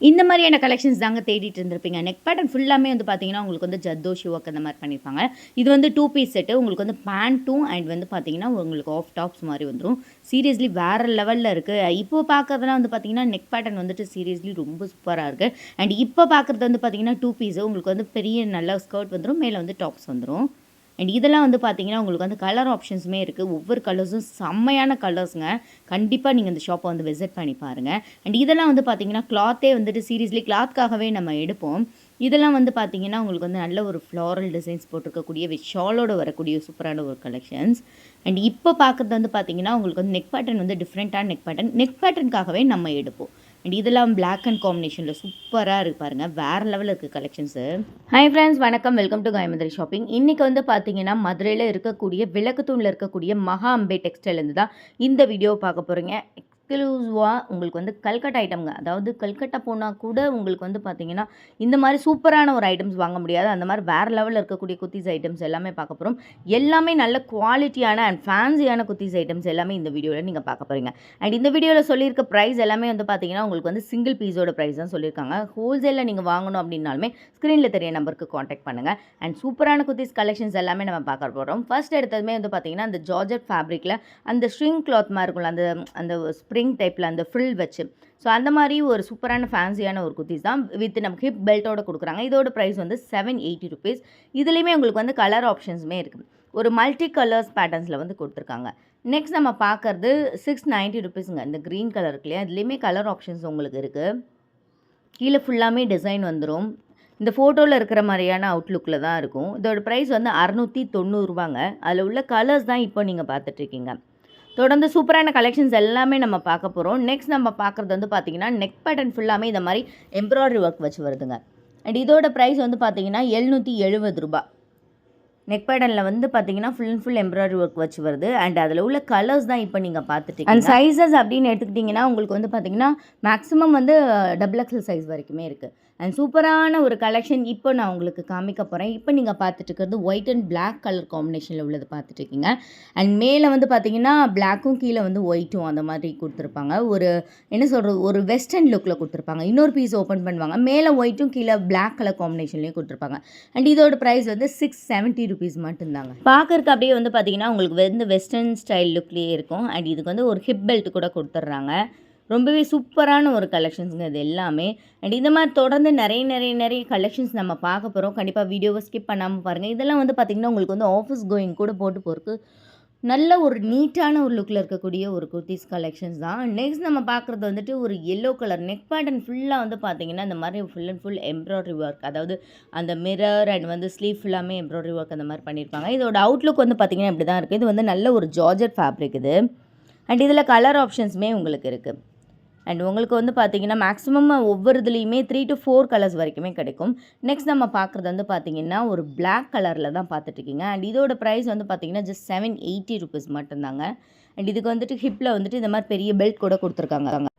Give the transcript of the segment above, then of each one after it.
இந்த மாதிரியான கலெக்ஷன்ஸ் தாங்க தேடிட்டு இருந்திருப்பீங்க. நெக் பேட்டர்ன் ஃபுல்லாமே வந்து பார்த்தீங்கன்னா உங்களுக்கு வந்து ஜத்தோ ஷிவோக் அந்த மாதிரி பண்ணியிருப்பாங்க இது வந்து டூ பீஸ் செட்டு உங்களுக்கு வந்து பேண்ட்டும் அண்ட் வந்து பார்த்தீங்கன்னா உங்களுக்கு ஆஃப் டாப்ஸ் மாதிரி வந்துடும் சீரியஸ்லி வேறு லெவலில் இருக்குது இப்போ பார்க்கறதுலாம் வந்து பார்த்தீங்கன்னா நெக் பேட்டர்ன் வந்துட்டு சீரியஸ்லி ரொம்ப சூப்பராக இருக்குது அண்ட் இப்போ பார்க்குறது வந்து பார்த்தீங்கன்னா டூ பீஸு உங்களுக்கு வந்து பெரிய நல்ல ஸ்கர்ட் வந்துடும் மேலே வந்து டாப்ஸ் வந்துடும் அண்ட் இதெல்லாம் வந்து பார்த்தீங்கன்னா உங்களுக்கு வந்து கலர் ஆப்ஷன்ஸுமே இருக்குது ஒவ்வொரு கலர்ஸும் செம்மையான கலர்ஸுங்க கண்டிப்பாக நீங்கள் இந்த ஷாப்பை வந்து விசிட் பண்ணி பாருங்கள் அண்ட் இதெல்லாம் வந்து பார்த்தீங்கன்னா கிளாத்தே வந்துட்டு சீரியஸ்லி கிளாத்காகவே நம்ம எடுப்போம். இதெல்லாம் வந்து பார்த்தீங்கன்னா உங்களுக்கு வந்து நல்ல ஒரு ஃப்ளாரல் டிசைன்ஸ் போட்டிருக்கக்கூடிய வித் ஷாலோட வரக்கூடிய சூப்பரான ஒரு கலெக்ஷன்ஸ் அண்ட் இப்போ பார்க்குறது வந்து பார்த்தீங்கன்னா உங்களுக்கு வந்து நெக் பேட்டர்ன் வந்து டிஃப்ரெண்ட்டான நெக் பேட்டர்ன் நெக் பேட்டர்னுக்காகவே நம்ம எடுப்போம். அண்ட் இதெல்லாம் பிளாக் அண்ட் காம்பினேஷனில் சூப்பராக இருக்குது பாருங்கள் வேறு லெவலில் இருக்குது கலெக்ஷன்ஸு ஹாய் ஃப்ரெண்ட்ஸ் வணக்கம். வெல்கம் டு காயமதுரை ஷாப்பிங் இன்றைக்கி வந்து பார்த்தீங்கன்னா மதுரையில் இருக்கக்கூடிய விளக்குத்தூணில் இருக்கக்கூடிய மகா அம்பே டெக்ஸ்டைலேருந்து தான் இந்த வீடியோ பார்க்க போகிறீங்க எக்ஸ்க்ளூசிவாக உங்களுக்கு வந்து கல்கட்டா ஐட்டம்ங்க அதாவது கல்கட்டா போனால் கூட உங்களுக்கு வந்து பார்த்தீங்கன்னா இந்த மாதிரி சூப்பரான ஒரு ஐட்டம்ஸ் வாங்க முடியாது. அந்த மாதிரி வேறு லெவலில் இருக்கக்கூடிய குத்தீஸ் ஐட்டம்ஸ் எல்லாமே பார்க்க போகிறோம் எல்லாமே நல்ல குவாலிட்டியான அண்ட் ஃபேன்சியான குத்தீஸ் ஐட்டம்ஸ் எல்லாமே இந்த வீடியோவில் நீங்கள் பார்க்க போகிறீங்க அண்ட் இந்த வீடியோவில் சொல்லியிருக்க ப்ரைஸ் எல்லாமே வந்து பார்த்தீங்கன்னா உங்களுக்கு வந்து சிங்கிள் பீஸோட ப்ரைஸ் தான் சொல்லியிருக்காங்க. ஹோல்சேலில் நீங்கள் வாங்கணும் அப்படின்னாலுமே ஸ்க்ரீனில் தெரிய நம்பருக்கு காண்டாக்ட் பண்ணுங்கள் அண்ட் சூப்பரான குத்தீஸ் கலெக்ஷன்ஸ் எல்லாமே நம்ம பார்க்க போகிறோம் ஃபர்ஸ்ட் எடுத்ததுமே வந்து பார்த்தீங்கன்னா அந்த ஜார்ஜட் ஃபேப்ரிக்கில் அந்த ஸ்ட்ரிங் கிளாத் மாதிரி இருக்கும்ல அந்த அந்த ஸ்ப்ரிங் டைப்பில் அந்த ஃப்ரில் வச்சு. ஸோ அந்த மாதிரி ஒரு சூப்பரான ஃபேன்சியான ஒரு குர்த்திஸ் தான் வித் நமக்கு ஹிப் பெல்ட்டோட கொடுக்குறாங்க. இதோட ப்ரைஸ் வந்து செவன் எயிட்டி ருபீஸ் இதுலேயுமே உங்களுக்கு வந்து கலர் ஆப்ஷன்ஸுமே இருக்குது ஒரு மல்டி கலர்ஸ் பேட்டர்ன்ஸில் வந்து கொடுத்துருக்காங்க. நெக்ஸ்ட் நம்ம பார்க்குறது சிக்ஸ் நைன்ட்டி ருபீஸுங்க இந்த க்ரீன் கலர் இருக்கு இல்லையா? இதுலேயுமே கலர் ஆப்ஷன்ஸ் உங்களுக்கு இருக்குது கீழே ஃபுல்லாமே டிசைன் வந்துடும் இந்த ஃபோட்டோவில் இருக்கிற மாதிரியான அவுட்லுக்கில் தான் இருக்கும். இதோட ப்ரைஸ் வந்து அறநூற்றி தொண்ணூறுரூவாங்க அதில் உள்ள கலர்ஸ் தான் இப்போ நீங்கள் பார்த்துட்ருக்கீங்க தொடர்ந்து சூப்பரான கலெக்ஷன்ஸ் எல்லாமே நம்ம பார்க்க போகிறோம் நெக்ஸ்ட் நம்ம பார்க்குறது வந்து பார்த்தீங்கன்னா நெக் பேட்டர்ன் ஃபுல்லாமே இந்த மாதிரி எம்ப்ராய்டரி ஒர்க் வச்சு வருதுங்க. அண்ட் இதோட ப்ரைஸ் வந்து பார்த்தீங்கன்னா எழுநூற்றி எழுபது ரூபா. நெக் பேட்டர்னில் வந்து பார்த்தீங்கன்னா full and full embroidery work வச்சு வருது. அண்ட் அதில் உள்ள கலர்ஸ் தான் இப்போ நீங்கள் பார்த்துட்டு அண்ட் சைஸஸ் அப்படின்னு எடுத்துக்கிட்டிங்கன்னா உங்களுக்கு வந்து பார்த்தீங்கன்னா மேக்ஸிமம் வந்து டபுள் எக்ஸல் சைஸ் வரைக்குமே இருக்குது அண்ட் சூப்பரான ஒரு கலெக்ஷன் இப்போ நான் உங்களுக்கு காமிக்க போகிறேன் இப்போ நீங்கள் பார்த்துட்டு இருக்கிறது ஒயிட் அண்ட் பிளாக் கலர் காம்பினேஷனில் உள்ளது பார்த்துட்டு இருக்கீங்க அண்ட் மேலே வந்து பார்த்தீங்கன்னா பிளாக்கும் கீழே வந்து ஒயிட்டும் அந்த மாதிரி கொடுத்துருப்பாங்க. ஒரு என்ன சொல்கிறது ஒரு வெஸ்டர்ன் லுக்கில் கொடுத்துருப்பாங்க. இன்னொரு பீஸ் ஓப்பன் பண்ணுவாங்க. மேலே ஒயிட்டும் கீழே பிளாக் கலர் காம்பினேஷன்லேயும் கொடுத்துருப்பாங்க. அண்ட் இதோட ப்ரைஸ் வந்து சிக்ஸ் செவன்ட்டி ருபீஸ் மட்டும்தாங்க. பார்க்குறக்கு அப்படியே வந்து பார்த்தீங்கன்னா உங்களுக்கு வந்து வெஸ்டர்ன் ஸ்டைல் லுக்லேயே இருக்கும். அண்ட் இதுக்கு வந்து ஒரு ஹிப் பெல்ட் கூட கொடுத்துட்றாங்க. ரொம்பவே சூப்பரான ஒரு கலெக்ஷன்ஸுங்க இது எல்லாமே. அண்ட் இந்த மாதிரி தொடர்ந்து நிறைய நிறைய நிறைய கலெக்ஷன்ஸ் நம்ம பார்க்க போகிறோம் கண்டிப்பாக வீடியோவை ஸ்கிப் பண்ணாமல் பாருங்கள் இதெல்லாம் வந்து பார்த்திங்கன்னா உங்களுக்கு வந்து ஆஃபீஸ் கோயிங் கூட போட்டு போகிறதுக்கு நல்ல ஒரு நீட்டான ஒரு லுக்கில் இருக்கக்கூடிய ஒரு குர்த்திஸ் கலெக்ஷன்ஸ் தான். நெக்ஸ்ட் நம்ம பார்க்குறது வந்துட்டு ஒரு எல்லோ கலர் நெக் பேட்டர்ன் ஃபுல்லாக வந்து பார்த்தீங்கன்னா இந்த மாதிரி full and full embroidery work அதாவது அந்த மிரர் அண்ட் வந்து ஸ்லீவ் ஃபுல்லாமே எம்ப்ராய்டரி ஒர்க் அந்த மாதிரி பண்ணியிருப்பாங்க. இதோட அவுட்லுக் வந்து பார்த்திங்கன்னா இப்படி தான் இருக்குது இது வந்து நல்ல ஒரு ஜார்ஜட் ஃபேப்ரிக் இது. அண்ட் இதில் கலர் ஆப்ஷன்ஸுமே உங்களுக்கு இருக்குது அண்ட் உங்களுக்கு வந்து பார்த்தீங்கன்னா மேக்ஸிமம் ஒவ்வொரு இதுலேயுமே த்ரீ டு ஃபோர் கலர்ஸ் வரைக்குமே கிடைக்கும். நெக்ஸ்ட் நம்ம பார்க்குறது வந்து பார்த்தீங்கன்னா ஒரு பிளாக் கலரில் தான் பார்த்துட்ருக்கீங்க அண்ட் இதோட ப்ரைஸ் வந்து பார்த்தீங்கன்னா ஜஸ்ட் செவன் எயிட்டி ருபீஸ் மட்டும்தாங்க. அண்ட் இதுக்கு வந்துட்டு ஹிப்பில் வந்துட்டு இந்த மாதிரி பெரிய பெல்ட் கூட கொடுத்துருக்காங்க.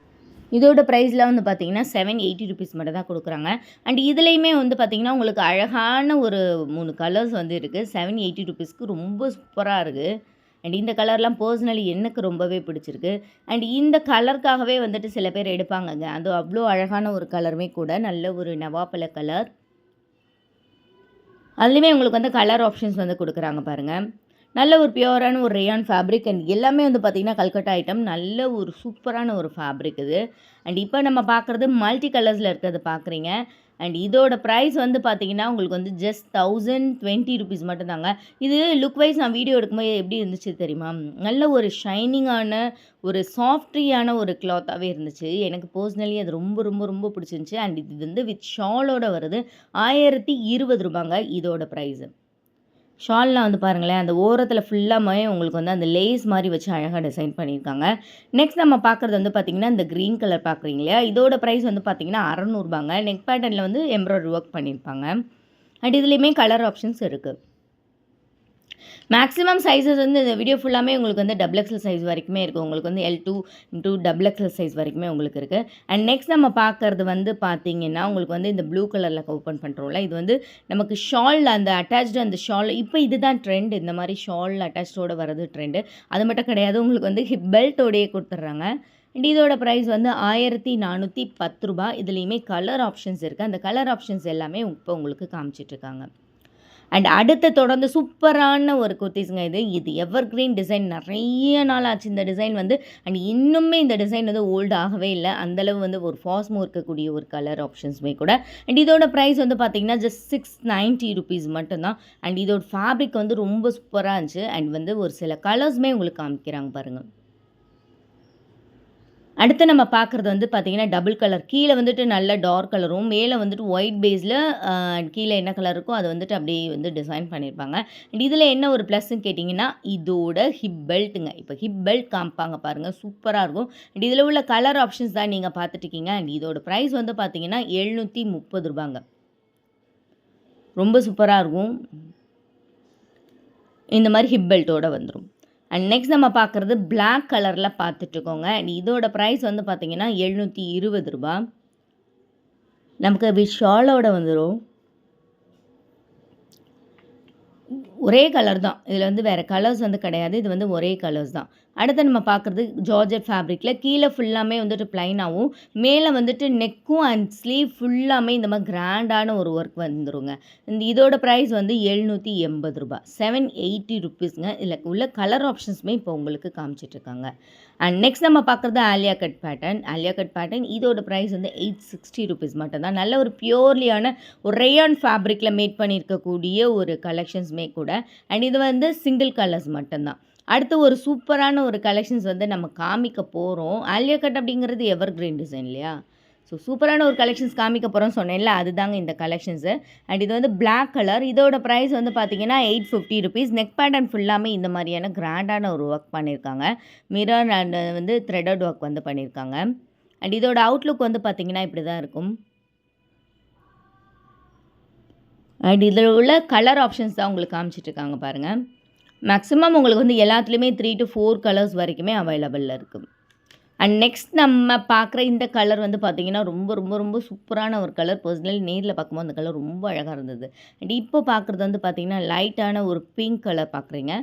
இதோட ப்ரைஸில் வந்து பார்த்தீங்கன்னா செவன் எயிட்டி ருபீஸ் மட்டும் தான் கொடுக்குறாங்க. அண்ட் இதுலேயுமே வந்து பார்த்திங்கன்னா உங்களுக்கு அழகான ஒரு மூணு கலர்ஸ் வந்து இருக்குது செவன் எயிட்டி ருபீஸ்க்கு ரொம்ப சூப்பராக இருக்குது அண்ட் இந்த கலர்லாம் பர்சனலி எனக்கு ரொம்பவே பிடிச்சிருக்கு. அண்ட் இந்த கலருக்காகவே வந்துட்டு சில பேர் எடுப்பாங்கங்க. அது அவ்வளோ அழகான ஒரு கலருமே கூட நல்ல ஒரு நவாப்பழ கலர் அதுலேயுமே உங்களுக்கு வந்து கலர் ஆப்ஷன்ஸ் வந்து கொடுக்குறாங்க பாருங்கள் நல்ல ஒரு பியூரான ஒரு ரேயான் ஃபேப்ரிக் அண்ட் எல்லாமே வந்து பார்த்திங்கன்னா கல்கட்டா ஐட்டம் நல்ல ஒரு சூப்பரான ஒரு ஃபேப்ரிக் இது. அண்ட் இப்போ நம்ம பார்க்குறது மல்டி கலர்ஸில் இருக்கிறது பார்க்குறீங்க அண்ட் இதோட ப்ரைஸ் வந்து பார்த்தீங்கன்னா உங்களுக்கு வந்து ஜஸ்ட் தௌசண்ட் டுவெண்ட்டி ருபீஸ் மட்டும்தாங்க. இது லுக் வைஸ் நான் வீடியோ எடுக்கும்போது எப்படி இருந்துச்சு தெரியுமா? நல்ல ஒரு ஷைனிங்கான ஒரு சாஃப்ட்ரியான ஒரு கிளாத்தாகவே இருந்துச்சு. எனக்கு பர்சனலி அது ரொம்ப ரொம்ப ரொம்ப பிடிச்சிருந்துச்சி. அண்ட் இது வந்து வித் ஷாலோட வருது ஆயிரத்தி இருபது ரூபாங்க இதோட ப்ரைஸு ஷால்லாம் வந்து பாருங்களேன் அந்த ஓரத்தில் ஃபுல்லாமே உங்களுக்கு வந்து அந்த லேஸ் மாதிரி வச்சு அழகாக டிசைன் பண்ணியிருக்காங்க. நெக்ஸ்ட் நம்ம பார்க்குறது வந்து பார்த்திங்கன்னா இந்த க்ரீன் கலர் பார்க்குறீங்க இல்லையா? இதோட ப்ரைஸ் வந்து பார்த்திங்கன்னா அறநூறுபாங்க. நெக் பேட்டர்னில் வந்து எம்ப்ராய்டரி ஒர்க் பண்ணியிருப்பாங்க. அண்ட் இதுலேயுமே கலர் ஆப்ஷன்ஸ் இருக்குது மேக்ஸிமம் சைஸஸ் வந்து இந்த வீடியோ ஃபுல்லாமே உங்களுக்கு வந்து டபுள் எக்ஸல் சைஸ் வரைக்குமே இருக்குது உங்களுக்கு வந்து L to into double XL size வரைக்குமே உங்களுக்கு இருக்குது அண்ட் நெக்ஸ்ட் நம்ம பார்க்குறது வந்து பார்த்தீங்கன்னா உங்களுக்கு வந்து இந்த ப்ளூ கலரில் ஓப்பன் பண்ணுறோம்ல இது வந்து நமக்கு ஷால் அந்த அட்டாச்டு அந்த ஷால் இப்போ இதுதான் ட்ரெண்ட் இந்த மாதிரி ஷால் அட்டாச்சோடு வர்றது ட்ரெண்டு அது மட்டும் கிடையாது உங்களுக்கு வந்து ஹிப் பெல்ட்டோடையே கொடுத்துட்றாங்க. அண்ட் இதோட ப்ரைஸ் வந்து ஆயிரத்தி நானூற்றி பத்து ரூபா இதுலேயுமே கலர் ஆப்ஷன்ஸ் இருக்குது அந்த கலர் ஆப்ஷன்ஸ் எல்லாமே இப்போ உங்களுக்கு காமிச்சிட்ருக்காங்க அண்ட் அடுத்து தொடர்ந்து சூப்பரான ஒரு குர்த்திஸுங்க இது. இது எவர் கிரீன் டிசைன் நிறைய நாள் ஆச்சு இந்த டிசைன் வந்து. அண்ட் இன்னுமே இந்த டிசைன் வந்து ஓல்டு ஆகவே இல்லை. அந்தளவு வந்து ஒரு ஃபாஸ்மோ இருக்கக்கூடிய ஒரு கலர் ஆப்ஷன்ஸுமே கூட. அண்ட் இதோட ப்ரைஸ் வந்து பார்த்தீங்கன்னா ஜஸ்ட் சிக்ஸ் நைன்ட்டி ருபீஸ் மட்டும்தான். அண்ட் இதோட ஃபேப்ரிக் வந்து ரொம்ப சூப்பராக இருந்துச்சு. அண்ட் வந்து ஒரு சில கலர்ஸுமே உங்களுக்கு காமிக்கிறாங்க பாருங்கள் அடுத்து நம்ம பார்க்குறது வந்து பார்த்திங்கன்னா டபுள் கலர் கீழே வந்துட்டு நல்ல டார்க் கலரும் மேலே வந்துட்டு ஒயிட் பேஸில் கீழே என்ன கலர் இருக்கோ அதை வந்துட்டு அப்படியே வந்து டிசைன் பண்ணியிருப்பாங்க. அண்ட் இதில் என்ன ஒரு ப்ளஸ்ன்னு கேட்டிங்கன்னா இதோட ஹிப் பெல்ட்டுங்க இப்போ ஹிப் பெல்ட் காமிப்பாங்க பாருங்கள் சூப்பராக இருக்கும். அண்ட் இதில் உள்ள கலர் ஆப்ஷன்ஸ் தான் நீங்கள் பார்த்துட்ருக்கீங்க அண்ட் இதோட ப்ரைஸ் வந்து பார்த்திங்கன்னா எழுநூற்றி முப்பது ரூபாங்க. ரொம்ப சூப்பராக இருக்கும். இந்த மாதிரி ஹிப் பெல்ட்டோடு வந்துடும் அண்ட் நெக்ஸ்ட் நம்ம பார்க்குறது பிளாக் கலரில் பார்த்துட்ருக்கோங்க அண்ட் இதோட ப்ரைஸ் வந்து பார்த்திங்கன்னா எழுநூற்றி இருபது ரூபா. நமக்கு விஷாலோட வந்துடும் ஒரே கலர் தான். இதில் வந்து வேறு கலர்ஸ் வந்து கிடையாது. இது வந்து ஒரே கலர்ஸ் தான். அடுத்து நம்ம பார்க்குறது ஜார்ஜெட் ஃபேப்ரிக்கில் கீழே ஃபுல்லாமே வந்துட்டு ப்ளைனாகவும் மேலே வந்துட்டு நெக்கும் அண்ட் ஸ்லீவ் ஃபுல்லாமே இந்த மாதிரி கிராண்டான ஒரு ஒர்க் வந்துருங்க. இந்த இதோட ப்ரைஸ் வந்து எழுநூற்றி எண்பது ரூபா செவன் எயிட்டி ருபீஸ்ங்க இதில் உள்ள கலர் ஆப்ஷன்ஸுமே இப்போ உங்களுக்கு காமிச்சிட்ருக்காங்க. அண்ட் நெக்ஸ்ட் நம்ம பார்க்குறது Alia cut pattern Alia cut pattern இதோட ப்ரைஸ் வந்து எயிட் சிக்ஸ்டி ருபீஸ் மட்டும்தான். நல்ல ஒரு பியூர்லியான ஒரு ரேயான் ஃபேப்ரிக்கில் மேட் பண்ணியிருக்கக்கூடிய ஒரு கலெக்ஷன்ஸுமே கூட. அண்ட் இது வந்து சிங்கிள் கலர்ஸ் மட்டும்தான். அடுத்து ஒரு சூப்பரான ஒரு கலெக்ஷன்ஸ் வந்து நம்ம காமிக்க போகிறோம் ஆலியா கட் அப்படிங்கிறது எவர் கிரீன் டிசைன் இல்லையா? ஸோ சூப்பரான ஒரு கலெக்ஷன்ஸ் காமிக்க போகிறோம் சொன்னேன்ல அதுதாங்க இந்த கலெக்ஷன்ஸு அண்ட் இது வந்து பிளாக் கலர் இதோட ப்ரைஸ் வந்து பார்த்தீங்கன்னா eight fifty rupees neck pattern ஃபுல்லாமே இந்த மாதிரியான கிராண்டான ஒரு ஒர்க் பண்ணியிருக்காங்க மிரர் அண்ட் uh, வந்து த்ரெடட் ஒர்க் வந்து பண்ணியிருக்காங்க அண்ட் இதோட அவுட்லுக் வந்து பார்த்திங்கன்னா இப்படி தான் இருக்கும். அண்ட் இதில் உள்ள கலர் ஆப்ஷன்ஸ் தான் உங்களுக்கு காமிச்சிட்ருக்காங்க பாருங்கள் மேக்ஸிமம் உங்களுக்கு வந்து எல்லாத்துலேயுமே த்ரீ டு ஃபோர் கலர்ஸ் வரைக்குமே அவைலபிளில் இருக்குது அண்ட் நெக்ஸ்ட் நம்ம பார்க்குற இந்த கலர் வந்து பார்த்திங்கன்னா ரொம்ப ரொம்ப ரொம்ப சூப்பரான ஒரு கலர் பர்சனலி நேரில் பார்க்கும்போது அந்த கலர் ரொம்ப அழகாக இருந்தது. அண்ட் இப்போ பார்க்குறது வந்து பார்த்திங்கன்னா லைட்டான ஒரு பிங்க் கலர் பார்க்குறீங்க.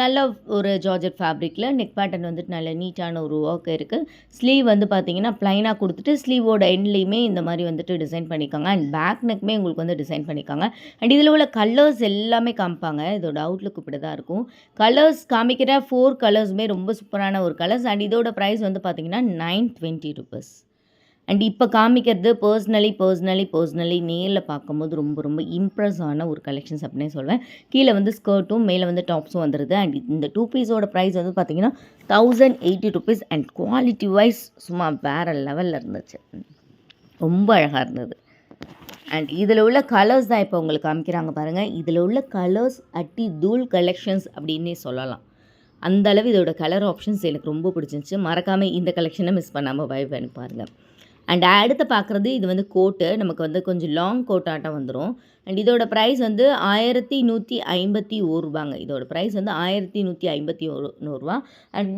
நல்ல ஒரு ஜார்ஜட் ஃபேப்ரிக்கில் நெக் பேட்டர்ன் வந்துட்டு நல்ல நீட்டான ஒரு ஒர்க் இருக்குது ஸ்லீவ் வந்து பார்த்திங்கன்னா ப்ளைனாக கொடுத்துட்டு ஸ்லீவோட எண்ட்லேயுமே இந்த மாதிரி வந்துட்டு டிசைன் பண்ணிக்காங்க அண்ட் பேக் நெக்குமே உங்களுக்கு வந்து டிசைன் பண்ணிக்காங்க அண்ட் இதில் உள்ள கலர்ஸ் எல்லாமே காமிப்பாங்க. இதோட அவுட்லுக் இப்படி தான் இருக்கும். கலர்ஸ் காமிக்கிற ஃபோர் கலர்ஸுமே ரொம்ப சூப்பரான ஒரு கலர்ஸ் அண்ட் இதோட ப்ரைஸ் வந்து பார்த்திங்கன்னா பார்த்தீங்கன்னா நைன் டுவெண்ட்டி ருபீஸ் அண்ட் இப்போ காமிக்கிறது பர்சனலி பர்சனலி பர்சனலி நேரில் பார்க்கும்போது ரொம்ப ரொம்ப இம்ப்ரெஸ் ஆன ஒரு கலெக்ஷன்ஸ் அப்படின்னே சொல்வேன். கீழே வந்து ஸ்கர்ட்டும் மேலே வந்து டாப்ஸும் வந்துடுது அண்ட் இந்த டூ பீஸோட ப்ரைஸ் வந்து பார்த்திங்கன்னா thousand eighty rupees and quality wise சும்மா வேறு லெவலில் இருந்துச்சு. ரொம்ப அழகாக இருந்தது. அண்ட் இதில் உள்ள கலர்ஸ் தான் இப்போ உங்களுக்கு காமிக்கிறாங்க பாருங்கள் இதில் உள்ள கலர்ஸ் அட்டி தூள் கலெக்ஷன்ஸ் அப்படின்னே சொல்லலாம். அந்த அளவு இதோட கலர் ஆப்ஷன்ஸ் எனக்கு ரொம்ப பிடிச்சிருந்துச்சி. மறக்காமல் இந்த கலெக்ஷனை மிஸ் பண்ணாமல் பை பண்ணி பாருங்கள் அண்ட் அடுத்து பார்க்குறது இது வந்து கோட்டு நமக்கு வந்து கொஞ்சம் லாங் கோட்டாட்டம் வந்துடும் அண்ட் இதோட ப்ரைஸ் வந்து ஆயிரத்தி நூற்றி ஐம்பத்தி ஒரு ரூபாங்க. இதோட ப்ரைஸ் வந்து ஆயிரத்தி நூற்றி ஐம்பத்தி ஒரு நூறுரூவா அண்ட்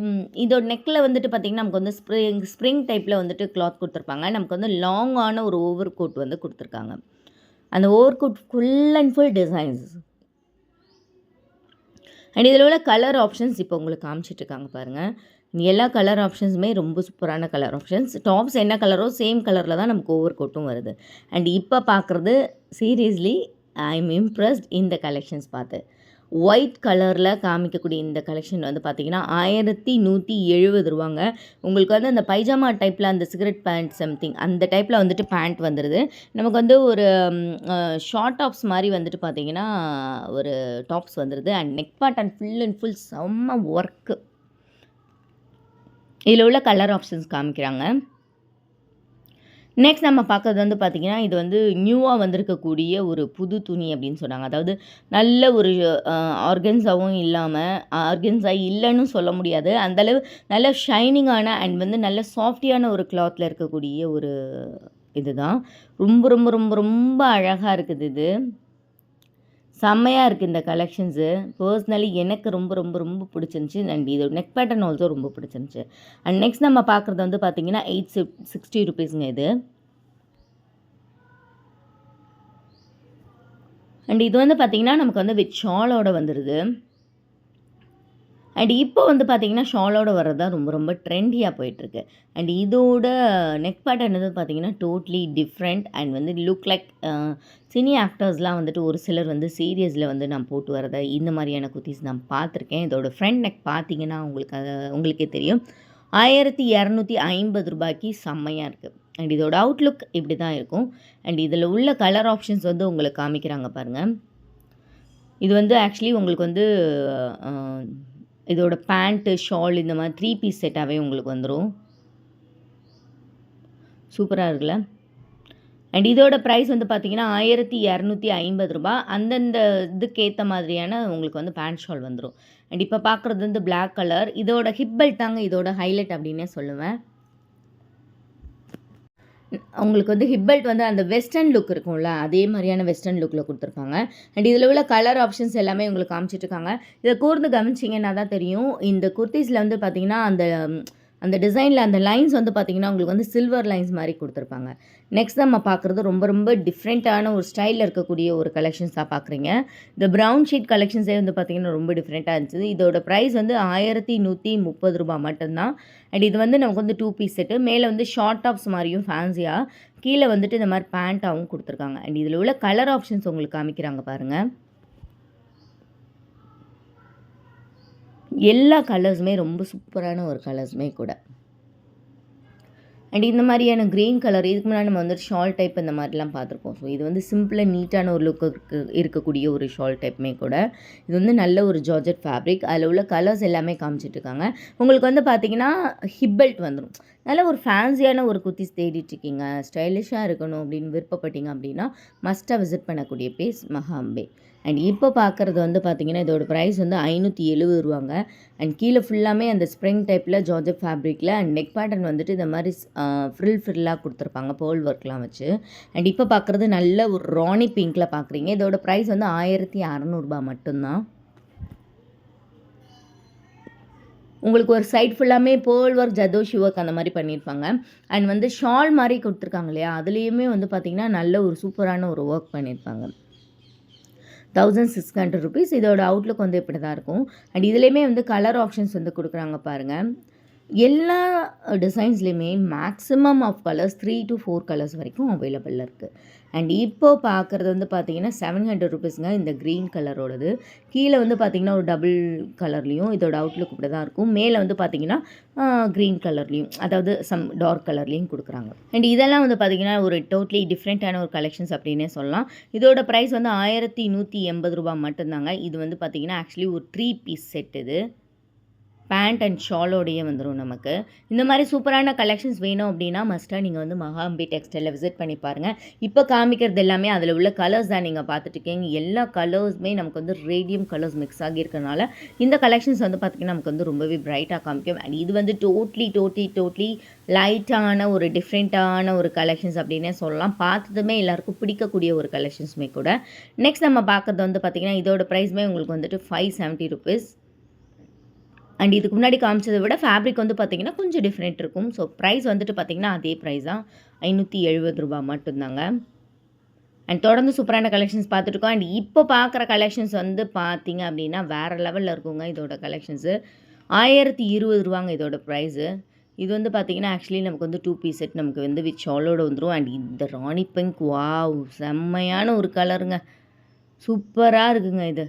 இதோட நெக்கில் வந்துட்டு பார்த்திங்கன்னா நமக்கு வந்து ஸ்ப்ரிங் ஸ்ப்ரிங் டைப்பில் வந்துட்டு கிளாத் கொடுத்துருப்பாங்க. நமக்கு வந்து லாங்கான ஒரு ஓவர் கோட் வந்து கொடுத்துருக்காங்க. அந்த overcoat full and full designs and இதில் உள்ள கலர் ஆப்ஷன்ஸ் இப்போ உங்களுக்கு காமிச்சிட்ருக்காங்க பாருங்கள் எல்லா கலர் ஆப்ஷன்ஸுமே ரொம்ப சூப்பரான கலர் ஆப்ஷன்ஸ் டாப்ஸ் என்ன கலரோ சேம் கலரில் தான் நமக்கு ஓவர் கோட்டும் வருது. அண்ட் இப்போ பார்க்குறது சீரியஸ்லி ஐ எம் இம்ப்ரெஸ்ட் இந்த கலெக்ஷன்ஸ் பார்த்து. ஒயிட் கலரில் காமிக்கக்கூடிய இந்த கலெக்ஷன் வந்து பார்த்திங்கன்னா ஆயிரத்தி நூற்றி எழுபது ரூபாங்க. உங்களுக்கு வந்து அந்த பைஜாமா டைப்பில் அந்த சிகரெட் பேண்ட் சம்திங் அந்த டைப்பில் வந்துட்டு பேண்ட் வந்துடுது நமக்கு வந்து ஒரு ஷார்ட் டாப்ஸ் மாதிரி வந்துட்டு பார்த்திங்கன்னா ஒரு டாப்ஸ் வந்துடுது and neck part and full and full செம்ம ஒர்க்கு இதில் உள்ள கலர் ஆப்ஷன்ஸ் காமிக்கிறாங்க. நெக்ஸ்ட் நம்ம பார்க்குறது வந்து பார்த்திங்கன்னா இது வந்து நியூவாக வந்திருக்கக்கூடிய ஒரு புது துணி அப்படின்னு சொன்னாங்க. அதாவது நல்ல ஒரு ஆர்கன்ஸாகவும் இல்லாமல் ஆர்கன்ஸாக இல்லைன்னு சொல்ல முடியாது. அந்தளவு நல்ல ஷைனிங்கான அண்ட் வந்து நல்ல சாஃப்டியான ஒரு கிளாத்தில் இருக்கக்கூடிய ஒரு இதுதான். ரொம்ப ரொம்ப ரொம்ப ரொம்ப அழகாக இருக்குது இது. செம்மையாக இருக்குது இந்த கலெக்ஷன்ஸு பர்ஸ்னலி எனக்கு ரொம்ப ரொம்ப ரொம்ப பிடிச்சிருந்துச்சி. அண்ட் இது நெக் பேட்டர்ன் ஆல்சோ ரொம்ப பிடிச்சிருந்துச்சி. அண்ட் நெக்ஸ்ட் நம்ம பார்க்குறது வந்து பார்த்திங்கன்னா எயிட் சிக்ஸ்டி ருபீஸுங்க இது. அண்ட் இது வந்து பார்த்திங்கன்னா நமக்கு வந்து வித் ஷாலோட வந்துடுது அண்ட் இப்போ வந்து பார்த்தீங்கன்னா ஷாலோட வர்றது தான் ரொம்ப ரொம்ப ட்ரெண்டியாக போயிட்டுருக்கு. அண்ட் இதோட நெக் பேட் என்னது பார்த்தீங்கன்னா டோட்லி டிஃப்ரெண்ட் அண்ட் வந்து லுக் லைக் சினி ஆக்டர்ஸ்லாம் வந்துட்டு ஒரு சிலர் வந்து சீரியஸில் வந்து நான் போட்டு வரதை இந்த மாதிரியான குர்த்திஸ் நான் பார்த்துருக்கேன் இதோட ஃப்ரண்ட் நெக் பார்த்தீங்கன்னா உங்களுக்கு அது உங்களுக்கே தெரியும். ஆயிரத்தி இரநூத்தி ஐம்பது ரூபாய்க்கு செம்மையாக இருக்குது அண்ட் இதோட அவுட்லுக் இப்படி தான் இருக்கும். அண்ட் இதில் உள்ள கலர் ஆப்ஷன்ஸ் வந்து உங்களுக்கு காமிக்கிறாங்க பாருங்கள் இது வந்து ஆக்சுவலி உங்களுக்கு வந்து இதோட பேண்ட்டு ஷால் இந்த மாதிரி த்ரீ பீஸ் செட்டாகவே உங்களுக்கு வந்துடும் சூப்பராக இருக்குல்ல? அண்ட் இதோட ப்ரைஸ் வந்து பார்த்திங்கன்னா ஆயிரத்தி இரநூத்தி ஐம்பது ரூபா அந்தந்த இதுக்கு ஏற்ற மாதிரியான உங்களுக்கு வந்து பேண்ட் ஷால் வந்துடும் அண்ட் இப்போ பார்க்குறது வந்து பிளாக் கலர் இதோட ஹிப் பெல்ட் தாங்க இதோட ஹைலைட் அப்படின்னே சொல்லுவேன். உங்களுக்கு வந்து ஹிப் பெல்ட் வந்து அந்த வெஸ்டர்ன் லுக் இருக்கும்ல அதே மாதிரியான வெஸ்டர்ன் லுக்கில் கொடுத்துருக்காங்க. அண்ட் இதில் உள்ள கலர் ஆப்ஷன்ஸ் எல்லாமே உங்களுக்கு காமிச்சிட்ருக்காங்க இதை கூர்ந்து கவனிச்சிங்கன்னா தான் தெரியும். இந்த குர்த்திஸில் வந்து பார்த்திங்கன்னா அந்த அந்த டிசைனில் அந்த லைன்ஸ் வந்து பார்த்தீங்கன்னா உங்களுக்கு வந்து சில்வர் லைன்ஸ் மாதிரி கொடுத்துருப்பாங்க. நெக்ஸ்ட் நம்ம பார்க்குறது ரொம்ப ரொம்ப டிஃப்ரெண்ட்டான ஒரு ஸ்டைலில் இருக்கக்கூடிய ஒரு கலெக்ஷன்ஸாக பார்க்குறீங்க இந்த ப்ரௌன் ஷீட் கலெக்ஷன்ஸே வந்து பார்த்தீங்கன்னா ரொம்ப டிஃப்ரெண்ட்டாக இருந்துச்சு. இதோட ப்ரைஸ் வந்து ஆயிரத்தி நூற்றி முப்பது ரூபா மட்டும்தான். அண்ட் இது வந்து நமக்கு வந்து டூ பீஸ் செட்டு மேலே வந்து ஷார்ட் டாப்ஸ் மாதிரியும் ஃபேன்சியாக கீழே வந்துட்டு இந்த மாதிரி பேண்ட்டாகவும் கொடுத்துருக்காங்க. அண்ட் இதில் உள்ள கலர் ஆப்ஷன்ஸ் உங்களுக்கு காமிக்கிறாங்க பாருங்கள் எல்லா கலர்ஸுமே ரொம்ப சூப்பரான ஒரு கலர்ஸுமே கூட. அண்ட் இந்த மாதிரியான க்ரீன் கலர் இதுக்கு முன்னாடி நம்ம வந்துட்டு ஷால் டைப் இந்த மாதிரிலாம் பார்த்துருப்போம். ஸோ இது வந்து சிம்பிளாக நீட்டான ஒரு லுக்கு இருக்கக்கூடிய ஒரு ஷால் டைப்புமே கூட. இது வந்து நல்ல ஒரு ஜார்ஜட் ஃபேப்ரிக் அதில் உள்ள கலர்ஸ் எல்லாமே காமிச்சிட்ருக்காங்க உங்களுக்கு வந்து பார்த்தீங்கன்னா ஹிப் பெல்ட் வந்துடும் நல்ல ஒரு ஃபேன்சியான ஒரு குர்த்திஸ் தேடிட்டுருக்கீங்க ஸ்டைலிஷாக இருக்கணும் அப்படின்னு விருப்பப்பட்டீங்க அப்படின்னா மஸ்ட்டாக விசிட் பண்ணக்கூடிய பேஸ் மகாம்பே அண்ட் இப்போ பார்க்குறது வந்து பார்த்தீங்கன்னா இதோட ப்ரைஸ் வந்து ஐநூற்றி எழுபது ரூபாங்க. அண்ட் கீழே ஃபுல்லாமே அந்த ஸ்ப்ரிங் டைப்பில் ஜார்ஜட் ஃபேப்ரிக்கில் அண்ட் நெக் பேட்டர்ன் வந்துட்டு இந்த மாதிரி ஃப்ரில் ஃப்ரில்லாக கொடுத்துருப்பாங்க பேர்ல் ஒர்க்லாம் வச்சு. அண்ட் இப்போ பார்க்குறது நல்ல ஒரு ராணி பிங்க்கில் பார்க்குறீங்க இதோட ப்ரைஸ் வந்து ஆயிரத்தி அறநூறுபா மட்டும்தான். உங்களுக்கு ஒரு சைட் ஃபுல்லாமே பேர்ல் ஒர்க் ஜதோஷி ஒர்க் அந்த மாதிரி பண்ணியிருப்பாங்க அண்ட் வந்து ஷால் மாதிரி கொடுத்துருக்காங்க இல்லையா? அதுலேயுமே வந்து பார்த்திங்கன்னா நல்ல ஒரு சூப்பரான ஒரு ஒர்க் பண்ணியிருப்பாங்க தௌசண்ட் சிக்ஸ் ஹண்ட்ரட் ருபீஸ் இதோட அவுட்லுக் வந்து இப்படி தான் இருக்கும். அண்ட் இதுலேயுமே வந்து கலர் ஆப்ஷன்ஸ் வந்து கொடுக்குறாங்க பாருங்கள் எல்லா டிசைன்ஸ்லேயுமே maximum of colours three to four colours வரைக்கும் அவைலபிளில் இருக்குது அண்ட் இப்போ பார்க்குறது வந்து பார்த்தீங்கன்னா செவன் ஹண்ட்ரட் ருபீஸுங்க இந்த க்ரீன் கலரோடது கீழே வந்து பார்த்தீங்கன்னா ஒரு டபுள் கலர்லேயும் இதோட அவுட்லுக் இப்படி தான் இருக்கும். மேலே வந்து பார்த்தீங்கன்னா க்ரீன் கலர்லேயும் அதாவது சம் டார்க் கலர்லேயும் கொடுக்குறாங்க. அண்ட் இதெல்லாம் வந்து பார்த்தீங்கன்னா ஒரு டோட்லி டிஃப்ரெண்ட்டான ஒரு கலெக்ஷன்ஸ் அப்படின்னே சொல்லலாம். இதோட ப்ரைஸ் வந்து ஆயிரத்தி நூற்றி எண்பது ரூபா மட்டும்தாங்க. இது வந்து பார்த்தீங்கன்னா ஆக்சுவலி ஒரு த்ரீ பீஸ் செட் இது. பேண்ட் அண்ட் ஷாலோடையே வந்துடும் நமக்கு. இந்த மாதிரி சூப்பரான கலெக்ஷன்ஸ் வேணும் அப்படின்னா மஸ்ட்டாக நீங்கள் வந்து மகாம்பி டெக்ஸ்டைலில் விசிட் பண்ணி பாருங்கள் இப்போ காமிக்கிறது எல்லாமே அதில் உள்ள கலர்ஸ் தான் நீங்கள் பார்த்துட்டு இருக்கீங்க. எல்லா கலர்ஸுமே நமக்கு வந்து ரேடியம் கலர்ஸ் மிக்ஸ் ஆகியிருக்கனால இந்த கலெக்ஷன்ஸ் வந்து பார்த்திங்கன்னா நமக்கு வந்து ரொம்பவே பிரைட்டாக காமிக்கும். அண்ட் இது வந்து டோட்லி டோட்லி டோட்லி லைட்டான ஒரு டிஃப்ரெண்ட்டான ஒரு கலெக்ஷன்ஸ் அப்படின்னே சொல்லலாம். பார்த்ததுமே எல்லாருக்கும் பிடிக்கக்கூடிய ஒரு கலெக்ஷன்ஸுமே கூட. நெக்ஸ்ட் நம்ம பார்க்குறது வந்து பார்த்திங்கன்னா இதோட ப்ரைஸ்மே உங்களுக்கு வந்துட்டு ஃபைவ் செவன்ட்டி ருபீஸ் அண்ட் இதுக்கு முன்னாடி காமிச்சதை விட ஃபேப்ரிக் வந்து பார்த்திங்கன்னா கொஞ்சம் டிஃப்ரெண்ட் இருக்கும். ஸோ ப்ரைஸ் வந்துட்டு பார்த்திங்கன்னா அதே ப்ரைஸ் தான். ஐநூற்றி எழுபது ரூபா மட்டும்தாங்க. அண்ட் தொடர்ந்து சூப்பரான கலெக்ஷன்ஸ் பார்த்துட்ருக்கோம் அண்ட் இப்போ பார்க்குற கலெக்ஷன்ஸ் வந்து பார்த்திங்க அப்படின்னா வேறு லெவலில் இருக்குங்க இதோட கலெக்ஷன்ஸு ஆயிரத்தி இருபது ரூபாங்க இதோட ப்ரைஸு இது வந்து பார்த்திங்கன்னா ஆக்சுவலி நமக்கு வந்து டூ பீஸ் செட் நமக்கு வந்து வித் ஷாலோட வந்துடும் அண்ட் இந்த ராணி பிங்க் வாவ் செம்மையான ஒரு கலருங்க சூப்பராக இருக்குங்க இது.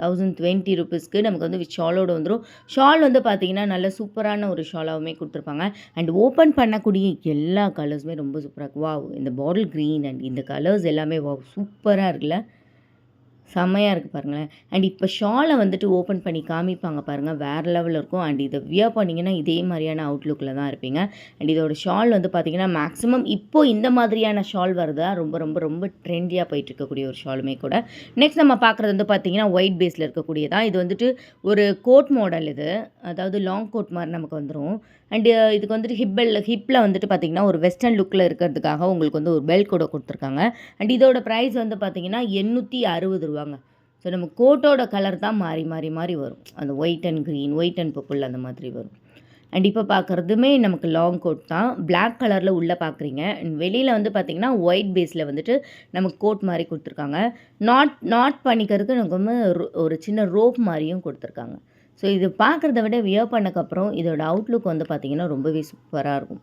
தௌசண்ட் டுவெண்ட்டி ருபீஸ்க்கு நமக்கு வந்து வித் ஷாலோட வந்துடும் ஷால் வந்து பார்த்தீங்கன்னா நல்ல சூப்பரான ஒரு ஷாலாகவுமே கொடுத்துருப்பாங்க. அண்ட் ஓப்பன் பண்ணக்கூடிய எல்லா கலர்ஸுமே ரொம்ப சூப்பராக இருக்கு. வாவ் இந்த பாட்டில் க்ரீன் அண்ட் இந்த கலர்ஸ் எல்லாமே வாவ் சூப்பராக இருக்குல்ல? செம்மையாக இருக்குது பாருங்களேன். அண்ட் இப்போ ஷாலை வந்துட்டு ஓப்பன் பண்ணி காமிப்பாங்க பாருங்கள் வேறு லெவலில் இருக்கும். அண்ட் இதை வியர் பண்ணிங்கன்னா இதே மாதிரியான அவுட்லுக்கில் தான் இருப்பீங்க. அண்ட் இதோட ஷால் வந்து பார்த்திங்கன்னா மேக்ஸிமம் இப்போ இந்த மாதிரியான ஷால் வருதா ரொம்ப ரொம்ப ரொம்ப ட்ரெண்டியாக போயிட்டு இருக்கக்கூடிய ஒரு ஷாலுமே கூட. நெக்ஸ்ட் நம்ம பார்க்குறது வந்து பார்த்திங்கன்னா ஒயிட் பேஸில் இருக்கக்கூடியதான் இது வந்துட்டு ஒரு கோட் மாடல் இது. அதாவது லாங் கோட் மாதிரி நமக்கு வந்துடும் அண்டு இதுக்கு வந்துட்டு ஹிப்பில் ஹிப்பில் வந்துட்டு பார்த்திங்கன்னா ஒரு வெஸ்டர்ன் லுக்கில் இருக்கிறதுக்காக உங்களுக்கு வந்து ஒரு பெல்ட் கூட கொடுத்துருக்காங்க. அண்ட் இதோட ப்ரைஸ் வந்து பார்த்திங்கன்னா எண்ணூற்றி அறுபது ரூபாங்க. ஸோ நம்ம கோட்டோட கலர் தான் மாறி மாறி மாறி வரும். அந்த white and green white and purple அந்த மாதிரி வரும். அண்ட் இப்போ பார்க்குறதுமே நமக்கு லாங் கோட் தான். பிளாக் கலரில் உள்ளே பார்க்குறீங்க. அண்ட் வெளியில் வந்து பார்த்திங்கன்னா ஒயிட் பேஸில் வந்துட்டு நமக்கு கோட் மாதிரி கொடுத்துருக்காங்க. நாட் நாட் பண்ணிக்கிறதுக்கு நமக்கு வந்து ஒரு சின்ன ரோப் மாதிரியும் கொடுத்துருக்காங்க. ஸோ இது பார்க்குறத விட வியர் பண்ணக்கப்புறம் இதோட அவுட்லுக் வந்து பார்த்திங்கன்னா ரொம்பவே சூப்பராக இருக்கும்.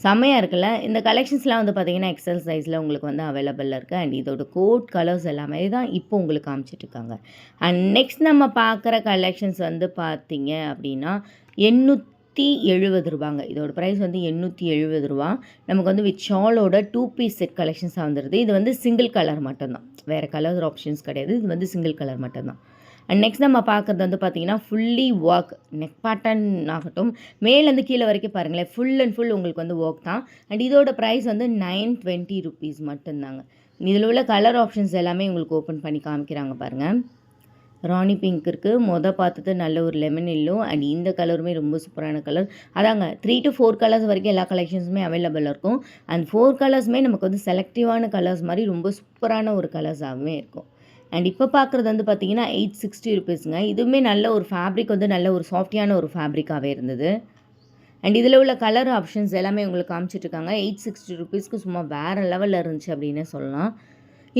செம்மையாக இருக்குல்ல? இந்த கலெக்ஷன்ஸ்லாம் வந்து பார்த்தீங்கன்னா எக்ஸல் சைஸில் உங்களுக்கு வந்து அவைலபிளில் இருக்குது அண்ட் இதோட கோட் கலர்ஸ் எல்லாமே தான் இப்போ உங்களுக்கு காமிச்சிட்ருக்காங்க அண்ட் நெக்ஸ்ட் நம்ம பார்க்குற கலெக்ஷன்ஸ் வந்து பார்த்திங்க அப்படின்னா எண்ணூற்றி எழுபது ரூபாங்க. இதோட ப்ரைஸ் வந்து எண்ணூற்றி எழுபது ரூபா. நமக்கு வந்து வித் ஷாலோட டூ பீஸ் செட் கலெக்ஷன்ஸாக வந்துடுது இது வந்து சிங்கிள் கலர் மட்டும்தான். வேறு கலர் ஆப்ஷன்ஸ் கிடையாது. இது வந்து சிங்கிள் கலர் மட்டும்தான். அண்ட் நெக்ஸ்ட் நம்ம பார்க்குறது வந்து பார்த்தீங்கன்னா ஃபுல்லி ஒர்க் நெக் பேட்டர்ன் ஆகட்டும். மேலேருந்து கீழே வரைக்கும் பாருங்களேன் ஃபுல் அண்ட் ஃபுல் உங்களுக்கு வந்து ஒர்க் தான். அண்ட் இதோட ப்ரைஸ் வந்து நைன் டுவெண்ட்டி ருபீஸ் மட்டும்தாங்க. இதில் உள்ள கலர் ஆப்ஷன்ஸ் எல்லாமே உங்களுக்கு ஓப்பன் பண்ணி காமிக்கிறாங்க பாருங்கள் ராணி பிங்க் இருக்குது மொதல் பார்த்தது நல்ல ஒரு லெமன் எல்லோ அண்ட் இந்த கலருமே ரொம்ப சூப்பரான கலர் அதாங்க த்ரீ டு ஃபோர் கலர்ஸ் வரைக்கும் எல்லா கலெக்ஷன்ஸுமே அவைலபிள் இருக்கும். அண்ட் ஃபோர் கலர்ஸுமே நமக்கு வந்து செலக்டிவான கலர்ஸ் மாதிரி ரொம்ப சூப்பரான ஒரு கலர்ஸாகவே இருக்கும். அண்ட் இப்போ பார்க்குறது வந்து பார்த்தீங்கன்னா எயிட் சிக்ஸ்டி ருபீஸுங்க இதுவுமே நல்ல ஒரு ஃபேப்ரிக் வந்து நல்ல ஒரு சாஃப்டியான ஒரு ஃபேப்ரிக்காகவே இருந்தது. அண்ட் இதில் உள்ள கலர் ஆப்ஷன்ஸ் எல்லாமே உங்களுக்கு காமிச்சிட்ருக்காங்க எயிட் சிக்ஸ்டி ருபீஸ்க்கு சும்மா வேறு லெவலில் இருந்துச்சு அப்படின்னு சொல்லலாம்.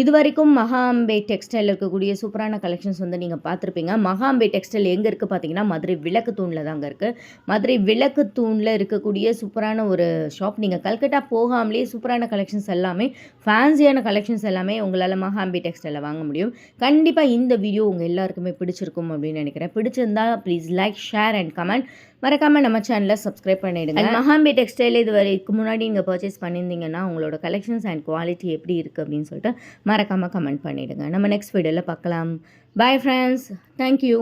இது வரைக்கும் மகாம்பே டெக்ஸ்டைல் இருக்கக்கூடிய சூப்பரான கலெக்ஷன்ஸ் வந்து நீங்கள் பார்த்துருப்பீங்க. மகாம்பே டெக்ஸ்டைல் எங்கே இருக்குது பார்த்தீங்கன்னா மதுரை விளக்கு தூணில் தாங்க இருக்குது மதுரை விளக்கு தூணில் இருக்கக்கூடிய சூப்பரான ஒரு ஷாப் நீங்கள் கல்கட்டா போகாமலேயே சூப்பரான கலெக்ஷன்ஸ் எல்லாமே ஃபேன்சியான கலெக்ஷன்ஸ் எல்லாமே உங்களால் மகாம்பே டெக்ஸ்டைலில் வாங்க முடியும். கண்டிப்பாக இந்த வீடியோ உங்கள் எல்லாருக்குமே பிடிச்சிருக்கும் அப்படின்னு நினைக்கிறேன். பிடிச்சிருந்தா please like share and comment மறக்காமல் நம்ம சேனலை சப்ஸ்கிரைப் பண்ணிவிடுங்க மகாம்பி டெக்ஸ்டைல் இது வரைக்கும் முன்னாடி நீங்கள் பர்ச்சேஸ் பண்ணியிருந்தீங்கன்னா உங்களோட கலெக்ஷன்ஸ் அண்ட் குவாலிட்டி எப்படி இருக்குது அப்படின்னு சொல்லிட்டு மறக்காமல் கமெண்ட் பண்ணிவிடுங்க நம்ம நெக்ஸ்ட் வீடியோவில் பார்க்கலாம். Bye friends thank you